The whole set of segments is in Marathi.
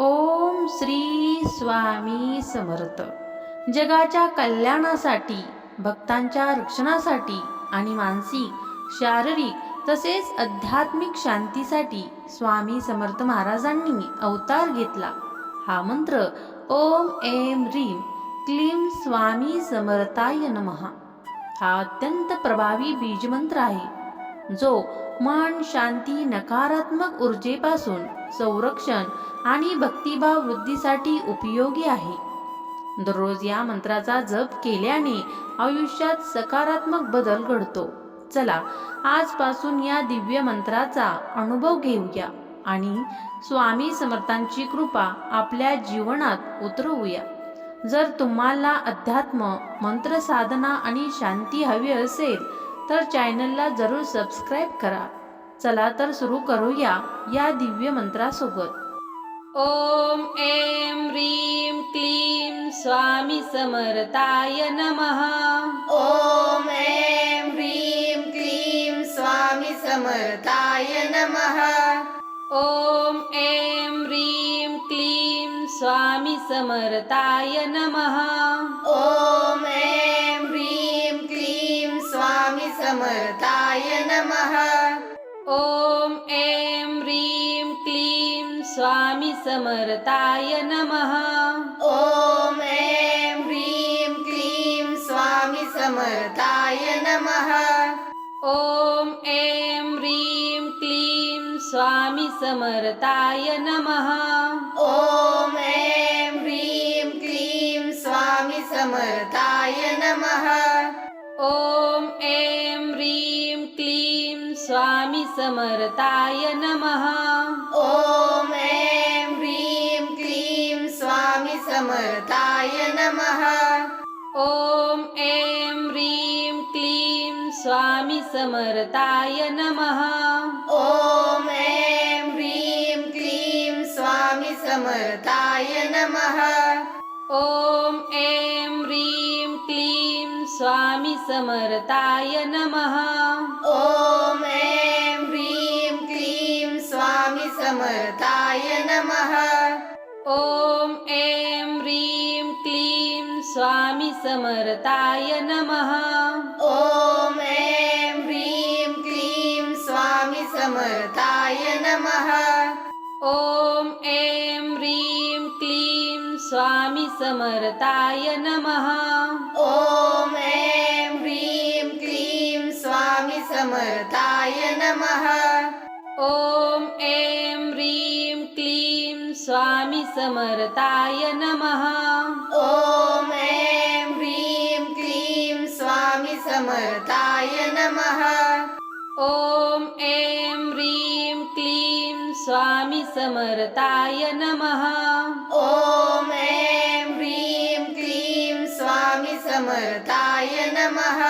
ओम श्री स्वामी समर्थ. जगाच्या कल्याणासाठी भक्तांच्या रक्षणासाठी आणि मानसिक शारीरिक तसेच आध्यात्मिक शांतीसाठी स्वामी समर्थ महाराजांनी अवतार घेतला. हा मंत्र ओम एम रीम क्लीम स्वामी समर्थाय नमहा हा अत्यंत प्रभावी बीजमंत्र आहे जो मन शांती नकारात्मक ऊर्जेपासून संरक्षण आणि भक्तिभाव वृद्धीसाठी उपयोगी आहे. दररोज या मंत्राचा जप केल्याने आयुष्यात सकारात्मक बदल घडतो. चला आजपासून या दिव्य मंत्राचा अनुभव घेऊया आणि स्वामी समर्थांची कृपा आपल्या जीवनात उतरवूया. जर तुम्हाला अध्यात्म मंत्र साधना आणि शांती हवी असेल तर चॅनलला जरूर सबस्क्राईब करा. चला तर सुरू करूया या दिव्य मंत्रासोबत. ओम एम ह्रीम क्लीम स्वामी समर्थाय नमः. ॐ ऐं ह्रीं क्लीं स्वामी समर्थाय नमः. ओम एम ह्रीम क्लीम स्वामी समर्थाय नमः. ॐ ओम एम ह्रीम क्लीम स्वामी समर्थाय नमः। ॐ ऐं ह्रीं क्लीं स्वामी समर्थाय नमः। ओम एम ह्रीम क्लीम स्वामी समर्थाय नमः। ॐ ऐं ह्रीं क्लीं स्वामी समर्थाय नमः। ओम समर्थाय नमः। ॐ ऐं ह्रीं क्लीं स्वामी समर्थाय नमः। ओम एम ह्रीम क्लीम स्वामी समर्थाय नमः। ॐ ऐं ह्रीं क्लीं स्वामी समर्थाय नमः। ओम एम ह्रीम क्लीम स्वामी समर्थाय नमः। समर्थाय नमः। ॐ ऐं ह्रीं क्लीं स्वामी समर्थाय नमः। ओम एम ह्रीम क्लीम स्वामी समर्थाय नमः। ॐ ऐं ह्रीं क्लीं स्वामी समर्थाय नमः। ओम एम ह्रीम क्लीम स्वामी समर्थाय नमः। स्वामी समर्थाय नमः. ॐ ऐं ह्रीं क्लीं स्वामी समर्थाय नमः.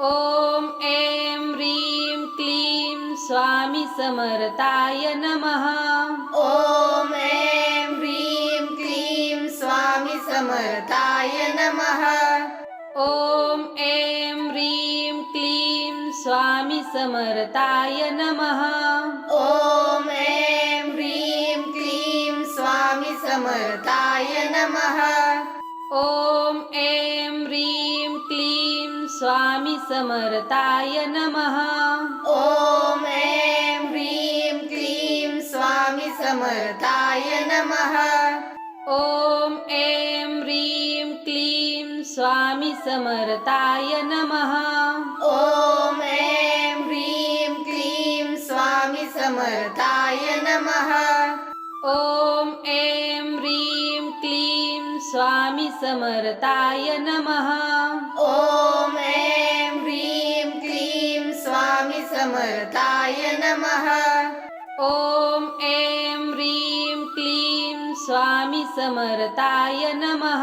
ओम एम ह्रीम क्लीम स्वामी समर्थाय नमः. ॐ ऐं ह्रीं क्लीं स्वामी समर्थाय नमः. ओम एम ह्रीम क्लीम स्वामी समर्थाय नमः. समर्थाय नमः। ॐ ऐं ह्रीं क्लीं स्वामी समर्थाय नमः। ओम एम ह्रीम क्लीम स्वामी समर्थाय नमः। ॐ ऐं ह्रीं क्लीं स्वामी समर्थाय नमः। ओम एम ह्रीम क्लीम स्वामी समर्थाय नमः। समर्थाय नमः।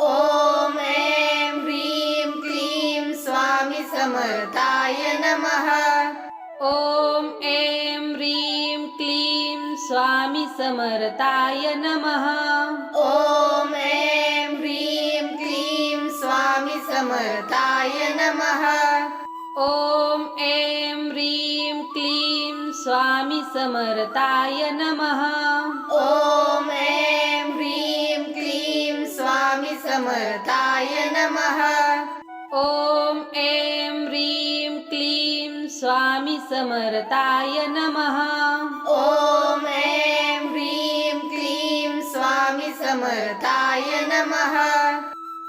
ॐ ऐं ह्रीं क्लीं स्वामी समर्थाय नमः। ओम एम ह्रीम क्लीम स्वामी समर्थाय नमः। ॐ ऐं ह्रीं क्लीं स्वामी समर्थाय नमः। ओम एम ह्रीम क्लीम स्वामी समर्थाय नमः। समर्थाय नमः। ॐ ऐं ह्रीं क्लीं स्वामी समर्थाय नमः।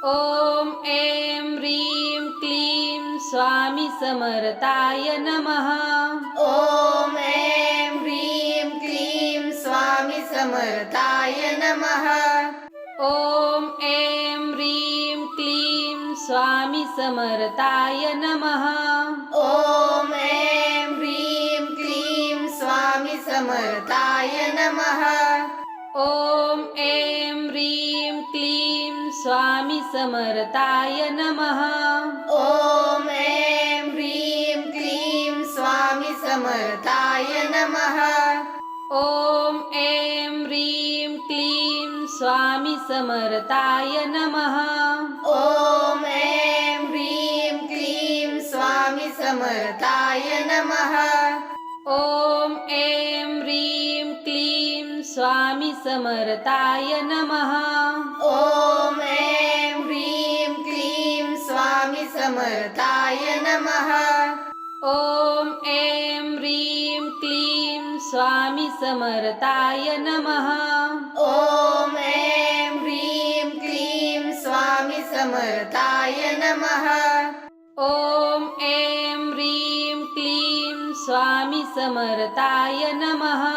ॐ ऐं ह्रीं क्लीं स्वामी समर्थाय नमः। ॐ ऐं ह्रीं क्लीं स्वामी समर्थाय नमः। ॐ ऐं ह्रीं क्लीं स्वामी समर्थाय नमः। समर्थाय नमः। ॐ ऐं ह्रीं क्लीं स्वामी समर्थाय नमः। ॐ ऐं ह्रीं क्लीं स्वामी समर्थाय नमः। ॐ ऐं ह्रीं क्लीं स्वामी समर्थाय नमः समर्थाय नमः। ॐ ऐं ह्रीं क्लीं स्वामी समर्थाय नमः। ॐ ऐं ह्रीं क्लीं स्वामी समर्थाय नमः। ॐ ऐं ह्रीं क्लीं स्वामी समर्थाय नमः। ॐ ऐं ह्रीं क्लीं स्वामी समर्थाय नमः।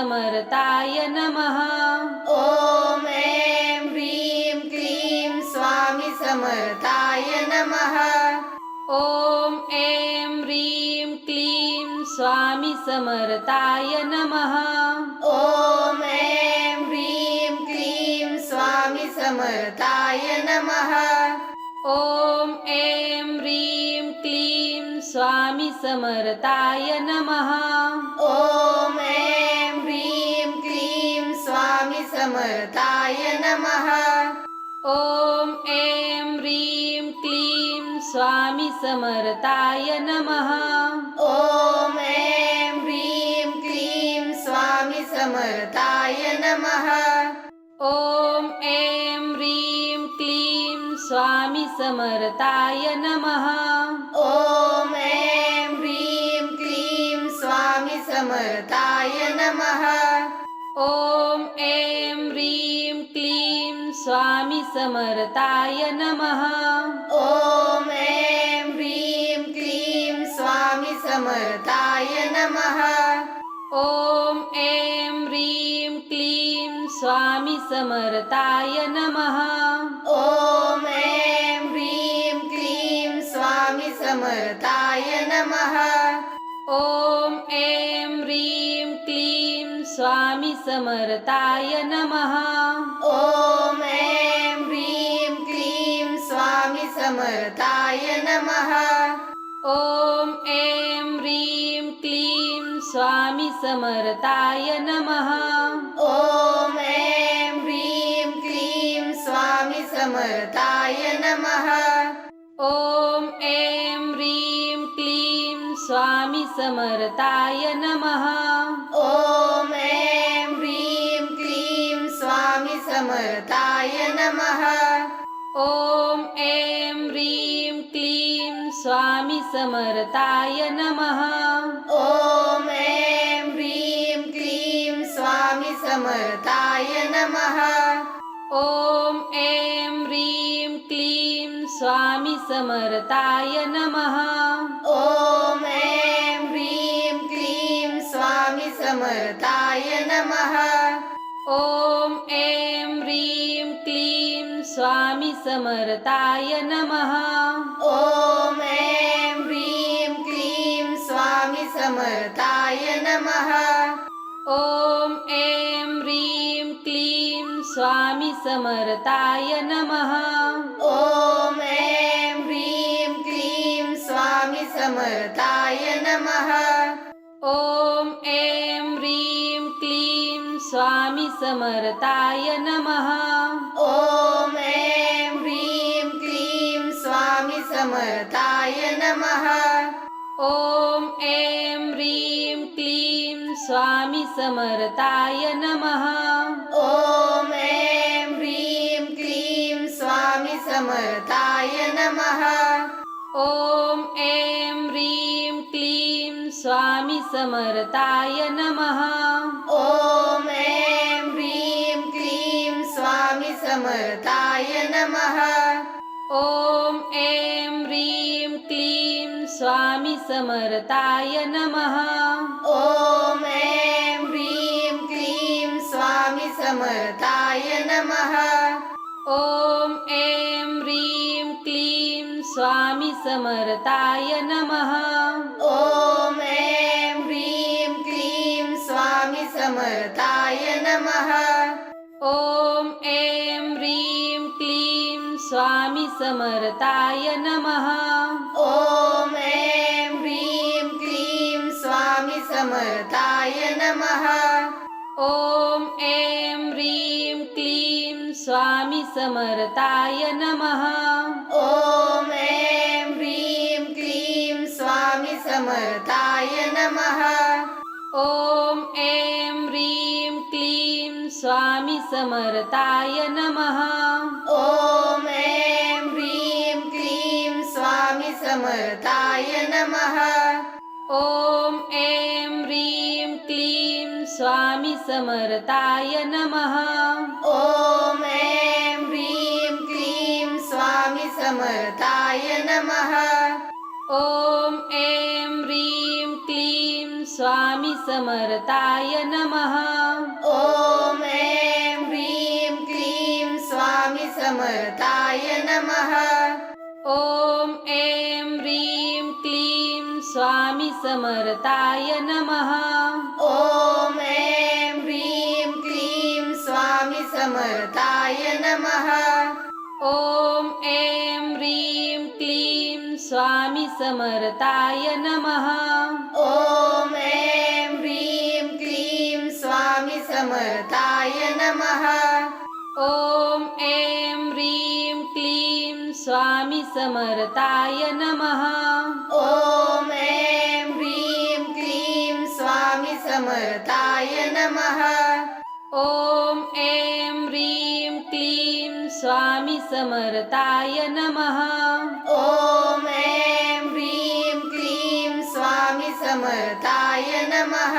समर्थाय नमः। ॐ ऐं ह्रीं क्लीं स्वामी समर्थाय नमः। ॐ ऐं ह्रीं क्लीं स्वामी समर्थाय नमः। ॐ ऐं ह्रीं क्लीं स्वामी समर्थाय नमः। ॐ ऐं ह्रीं क्लीं स्वामी समर्थाय नमः। ॐ ऐं समर्थाय नमः। ॐ ऐं ह्रीं क्लीं स्वामी समर्थाय नमः। ॐ ऐं ह्रीं क्लीं स्वामी समर्थाय नमः। ॐ ऐं ह्रीं क्लीं स्वामी समर्थाय नमः। ॐ ऐं ह्रीं क्लीं स्वामी समर्थाय नमः। ॐ समर्थाय नमः। ॐ ऐं ह्रीं क्लीं स्वामी समर्थाय नमः। ॐ ऐं ह्रीं क्लीं स्वामी समर्थाय नमः। ॐ ऐं ह्रीं क्लीं स्वामी समर्थाय नमः। ॐ ऐं ह्रीं क्लीं स्वामी समर्थाय नमः। समर्थाय नमः। ॐ ऐं ह्रीं क्लीं स्वामी समर्थाय नमः। ॐ ऐं ह्रीं क्लीं स्वामी समर्थाय नमः। ॐ ऐं ह्रीं क्लीं स्वामी समर्थाय नमः। ॐ ऐं ह्रीं क्लीं स्वामी समर्थाय नमः। ॐ नमः। ॐ ऐं ह्रीं क्लीं स्वामी समर्थाय नमः। ॐ ऐं ह्रीं क्लीं स्वामी समर्थाय नमः। ॐ ऐं ह्रीं क्लीं स्वामी समर्थाय नमः। ॐ ऐं ह्रीं क्लीं स्वामी समर्थाय नमः। ॐ ऐं ह्रीं स्वामी समर्थाय नमः। ॐ ऐं ह्रीं क्लीं स्वामी समर्थाय नमः। ॐ ऐं ह्रीं क्लीं स्वामी समर्थाय नमः। ॐ ऐं ह्रीं क्लीं स्वामी समर्थाय नमः। ॐ ऐं ह्रीं क्लीं स्वामी समर्थाय नमः। ॐ ऐं ह्रीं क्लीं स्वामी समर्थाय नमः। ॐ ऐं ह्रीं क्लीं स्वामी समर्थाय नमः। ॐ ऐं ह्रीं क्लीं स्वामी समर्थाय नमः। ॐ समर्थाय नमः। ॐ ऐं ह्रीं क्लीं स्वामी समर्थाय नमः। ॐ ऐं ह्रीं क्लीं स्वामी समर्थाय नमः। ॐ ऐं ह्रीं क्लीं स्वामी समर्थाय नमः। ॐ ऐं ह्रीं क्लीं स्वामी समर्थाय नमः। ॐ समर्थाय नमः। ॐ ऐं ह्रीं क्लीं स्वामी समर्थाय नमः। ॐ ऐं ह्रीं क्लीं स्वामी समर्थाय नमः। ॐ ऐं ह्रीं क्लीं स्वामी समर्थाय नमः। ॐ ऐं ह्रीं क्लीं स्वामी समर्थाय नमः। ॐ ऐं ह्रीं क्लीं स्वामी समर्थाय नमः। ॐ ऐं ह्रीं क्लीं स्वामी समर्थाय नमः। ॐ ऐं ह्रीं क्लीं स्वामी समर्थाय नमः। समर्थाय नमः। ॐ ऐं ह्रीं क्लीं स्वामी समर्थाय नमः। ॐ ऐं ह्रीं क्लीं स्वामी समर्थाय नमः। ॐ ऐं ह्रीं क्लीं स्वामी समर्थाय नमः।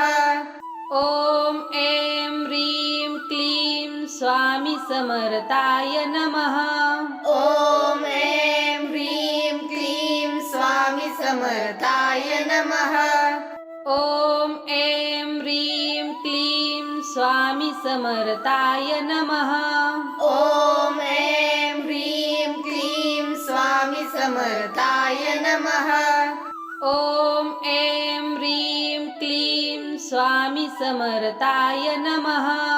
ॐ ऐं ह्रीं क्लीं स्वामी समर्थाय नमः। ॐ ऐं ह्रीं क्लीं स्वामी समर्थाय नमः। ॐ ऐं ह्रीं क्लीं स्वामी समर्थाय नमः। ॐ ऐं ह्रीं क्लीं स्वामी समर्थाय नमः।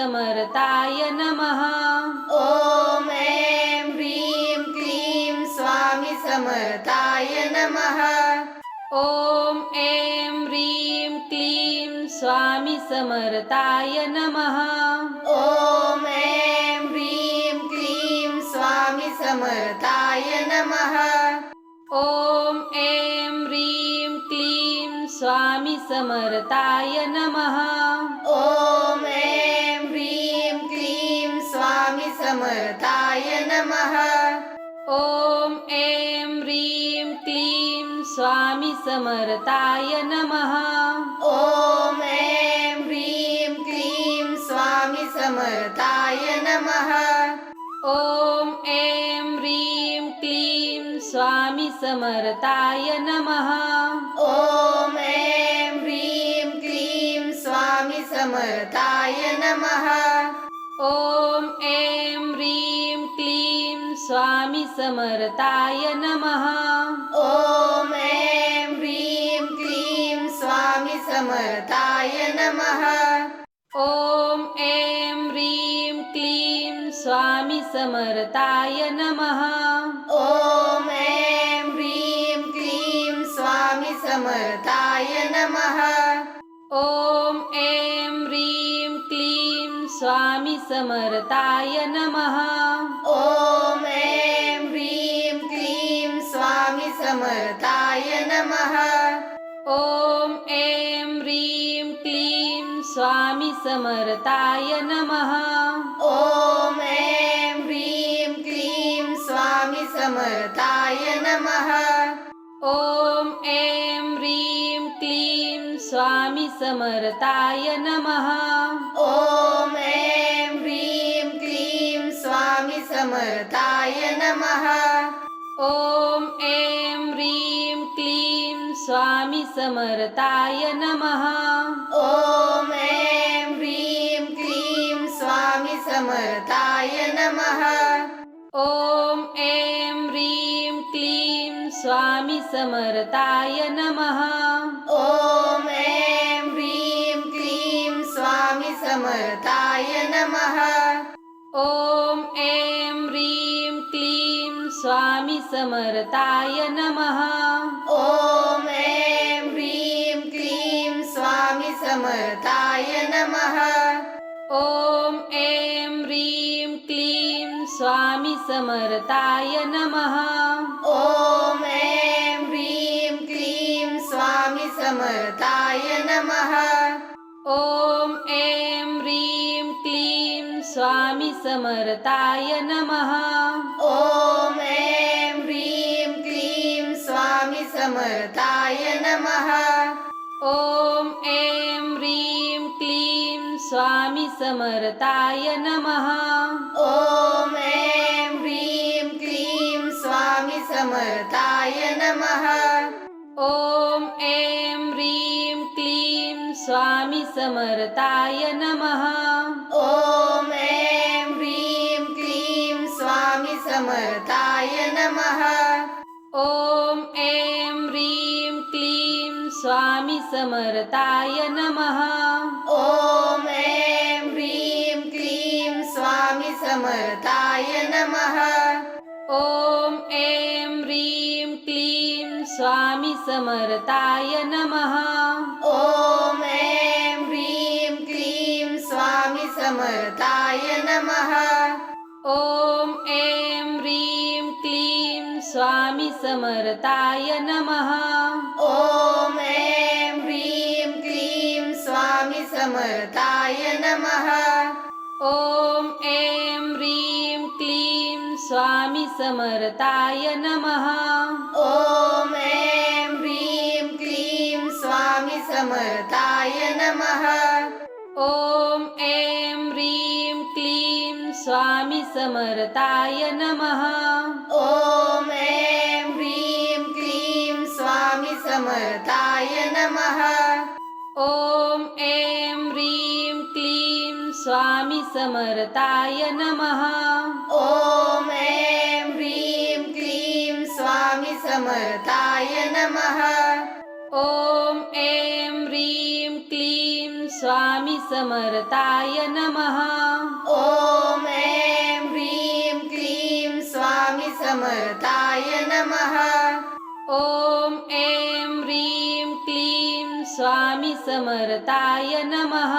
समर्थाय नमः। ॐ ऐं ह्रीं क्लीं स्वामी समर्थाय नमः। ॐ ऐं ह्रीं क्लीं स्वामी समर्थाय नमः। ॐ ऐं ह्रीं क्लीं स्वामी समर्थाय नमः। ॐ ऐं ह्रीं क्लीं स्वामी समर्थाय समर्थाय नमः। ॐ ऐं ह्रीं क्लीं स्वामी समर्थाय नमः। ॐ ऐं ह्रीं क्लीं स्वामी समर्थाय नमः। ॐ ऐं ह्रीं क्लीं स्वामी समर्थाय नमः। ॐ ऐं ह्रीं क्लीं स्वामी समर्थाय नमः। समर्थाय नमः। ॐ ऐं ह्रीं क्लीं स्वामी समर्थाय नमः। ॐ ऐं ह्रीं क्लीं स्वामी समर्थाय नमः। ॐ ऐं ह्रीं क्लीं स्वामी समर्थाय नमः। ॐ ऐं ह्रीं क्लीं स्वामी समर्थाय नमः। ॐ ऐं ह्रीं क्लीं स्वामी समर्थाय नमः। ॐ ऐं ह्रीं क्लीं स्वामी समर्थाय नमः। ॐ ऐं ह्रीं क्लीं स्वामी समर्थाय नमः। ॐ ऐं ह्रीं क्लीं स्वामी समर्थाय नमः। ॐ ऐं ह्रीं क्लीं स्वामी समर्थाय नमः। ॐ ऐं ह्रीं क्लीं स्वामी समर्थाय नमः। ॐ ऐं ह्रीं क्लीं स्वामी समर्थाय नमः। ॐ ऐं ह्रीं क्लीं स्वामी समर्थाय नमः। ॐ ऐं ह्रीं क्लीं स्वामी समर्थाय नमः। समर्थाय नमः। ॐ ऐं ह्रीं क्लीं स्वामी समर्थाय नमः। ॐ ऐं ह्रीं क्लीं स्वामी समर्थाय नमः। ॐ ऐं ह्रीं क्लीं स्वामी समर्थाय नमः। ॐ ऐं ह्रीं क्लीं स्वामी समर्थाय नमः। ॐ ॐ ऐं ह्रीं क्लीं स्वामी समर्थाय नमः। ॐ ऐं ह्रीं क्लीं स्वामी समर्थाय नमः। ॐ ऐं ह्रीं क्लीं स्वामी समर्थाय नमः। ॐ ऐं ह्रीं क्लीं स्वामी समर्थाय नमः। ॐ ऐं समर्थाय नमः। ॐ ऐं ह्रीं क्लीं स्वामी समर्थाय नमः। ॐ ऐं ह्रीं क्लीं स्वामी समर्थाय नमः। ॐ ऐं ह्रीं क्लीं स्वामी समर्थाय नमः। ॐ ऐं ह्रीं क्लीं स्वामी समर्थाय नमः। नमः। ॐ ऐं ह्रीं क्लीं स्वामी समर्थाय नमः। ॐ ऐं ह्रीं क्लीं स्वामी समर्थाय नमः। ॐ ऐं ह्रीं क्लीं स्वामी समर्थाय नमः। ॐ समर्थाय नमः।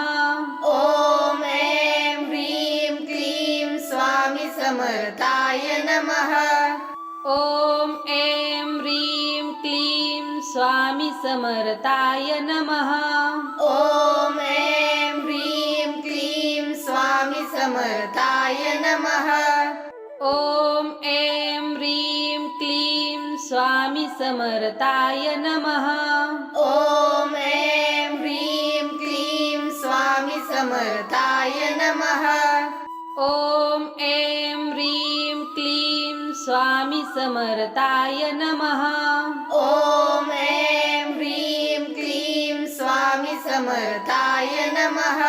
ॐ ऐं ह्रीं क्लीं स्वामी समर्थाय नमः। ॐ ऐं ह्रीं क्लीं स्वामी समर्थाय नमः। ॐ ऐं ह्रीं क्लीं स्वामी समर्थाय नमः। ॐ ऐं ह्रीं क्लीं स्वामी समर्थाय नमः। ॐ ऐं ह्रीं क्लीं स्वामी समर्थाय नमः। ॐ ऐं ह्रीं क्लीं स्वामी समर्थाय नमः।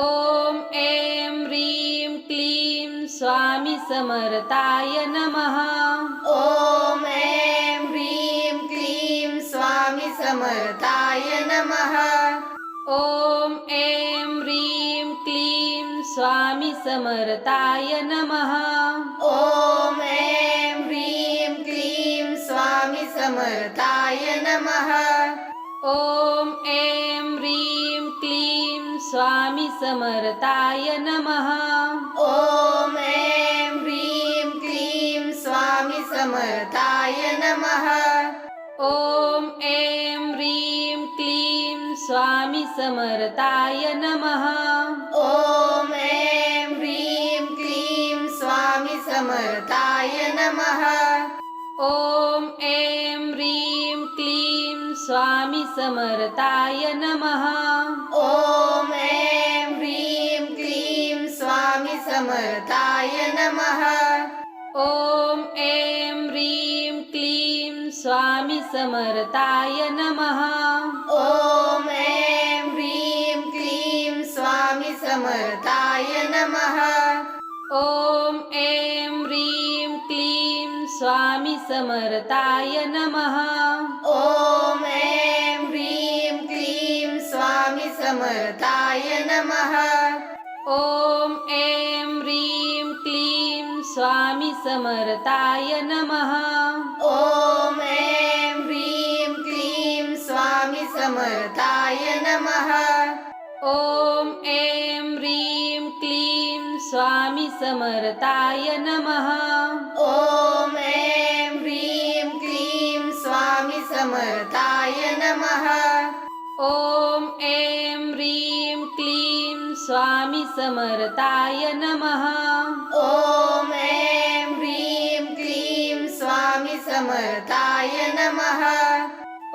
ॐ ऐं ह्रीं क्लीं स्वामी समर्थाय नमः। ॐ समर्थाय नमः। ॐ ऐं ह्रीं क्लीं स्वामी समर्थाय नमः। ॐ ऐं ह्रीं क्लीं स्वामी समर्थाय नमः। ॐ ऐं ह्रीं क्लीं स्वामी समर्थाय नमः। ॐ ऐं ह्रीं क्लीं स्वामी समर्थाय नमः। समर्थाय नमः। ॐ ऐं ह्रीं क्लीं स्वामी समर्थाय नमः। ॐ ऐं ह्रीं क्लीं स्वामी समर्थाय नमः। ॐ ऐं ह्रीं क्लीं स्वामी समर्थाय नमः। ॐ ऐं ह्रीं क्लीं स्वामी समर्थाय नमः। ॐ समर्थाय नमः। ॐ ऐं ह्रीं क्लीं स्वामी समर्थाय नमः। ॐ ऐं ह्रीं क्लीं स्वामी समर्थाय नमः। ॐ ऐं ह्रीं क्लीं स्वामी समर्थाय नमः। ॐ ऐं ह्रीं क्लीं स्वामी समर्थाय नमः। समर्थाय नमः।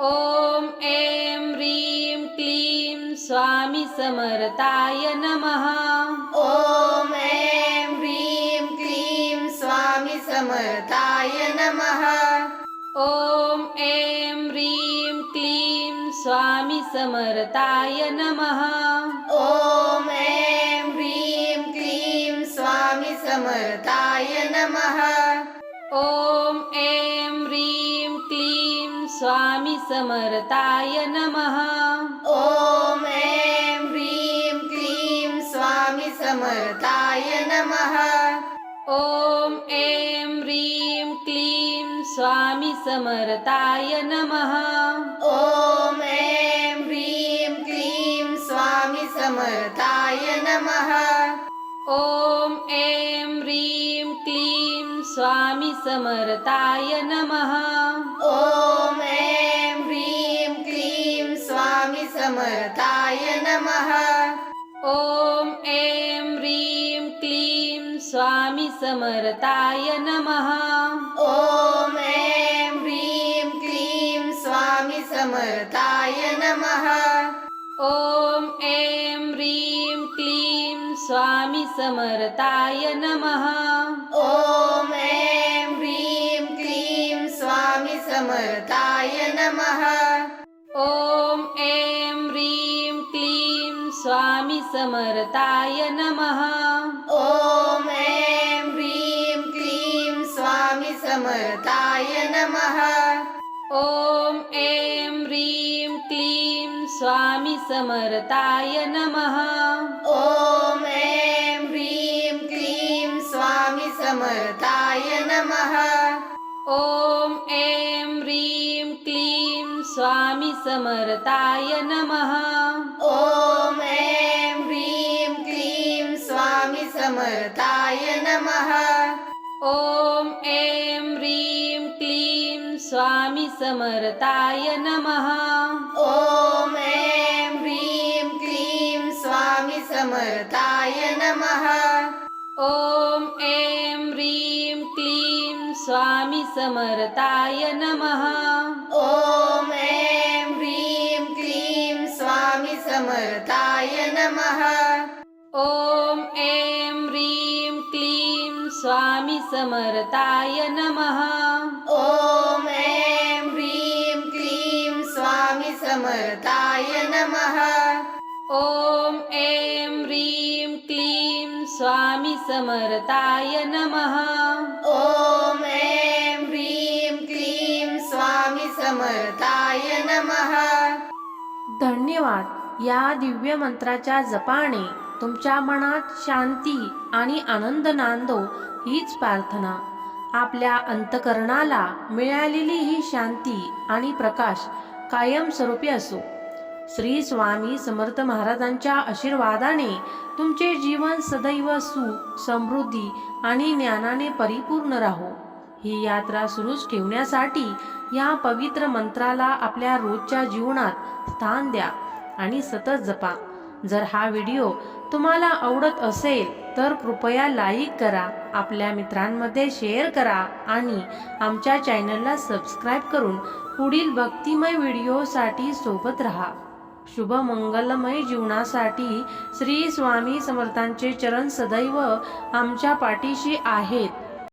ॐ ऐं ह्रीं क्लीं स्वामी समर्थाय नमः। ॐ ऐं ह्रीं क्लीं स्वामी समर्थाय नमः। ॐ ऐं ह्रीं क्लीं स्वामी समर्थाय नमः। समर्थाय नमः। ॐ ऐं ह्रीं क्लीं स्वामी समर्थाय नमः। ॐ ऐं ह्रीं क्लीं स्वामी समर्थाय नमः। ॐ ऐं ह्रीं क्लीं स्वामी समर्थाय नमः। ॐ ऐं ह्रीं क्लीं स्वामी समर्थाय नमः। ॐ समर्थाय नमः। ॐ ऐं ह्रीं क्लीं स्वामी समर्थाय नमः। ॐ ऐं ह्रीं क्लीं स्वामी समर्थाय नमः। ॐ ऐं ह्रीं क्लीं स्वामी समर्थाय नमः। ॐ ऐं ह्रीं क्लीं स्वामी समर्थाय नमः। समर्थाय नमः। ॐ ऐं ह्रीं क्लीं स्वामी समर्थाय नमः। ॐ ऐं ह्रीं क्लीं स्वामी समर्थाय नमः। ॐ ऐं ह्रीं क्लीं स्वामी समर्थाय नमः। ॐ ऐं ह्रीं क्लीं स्वामी समर्थाय नमः। समर्थाय नमः। ॐ ऐं ह्रीं क्लीं स्वामी समर्थाय नमः। ॐ ऐं ह्रीं क्लीं स्वामी समर्थाय नमः। ॐ ऐं ह्रीं क्लीं स्वामी समर्थाय नमः। स्वामी समर्थाय नमः. ॐ ऐं ह्रीं क्लीं स्वामी समर्थाय नमः. धन्यवाद. या दिव्य मंत्राच्या जपाने तुमच्या मनात शांती आणि आनंद नांदो हीच प्रार्थना. आपल्या अंतकरणाला मिळालेली ही शांती आणि प्रकाश कायमस्वरूपी असो. श्री स्वामी समर्थ महाराजांच्या आशीर्वादाने तुमचे जीवन सदैव सुख समृद्धी आणि ज्ञानाने परिपूर्ण राहो. ही यात्रा सुरूच ठेवण्यासाठी या पवित्र मंत्राला आपल्या रोजच्या जीवनात स्थान द्या आणि सतत जपा. जर हा व्हिडिओ तुम्हाला आवडत असेल तर कृपया लाईक करा आपल्या मित्रांमध्ये शेअर करा आणि आमच्या चॅनलला सबस्क्राईब करून पुढील भक्तिमय व्हिडिओसाठी सोबत राहा. शुभ मंगलमय जीवनासाठी श्री स्वामी समर्थांचे चरण सदैव आमच्या पाठीशी आहेत.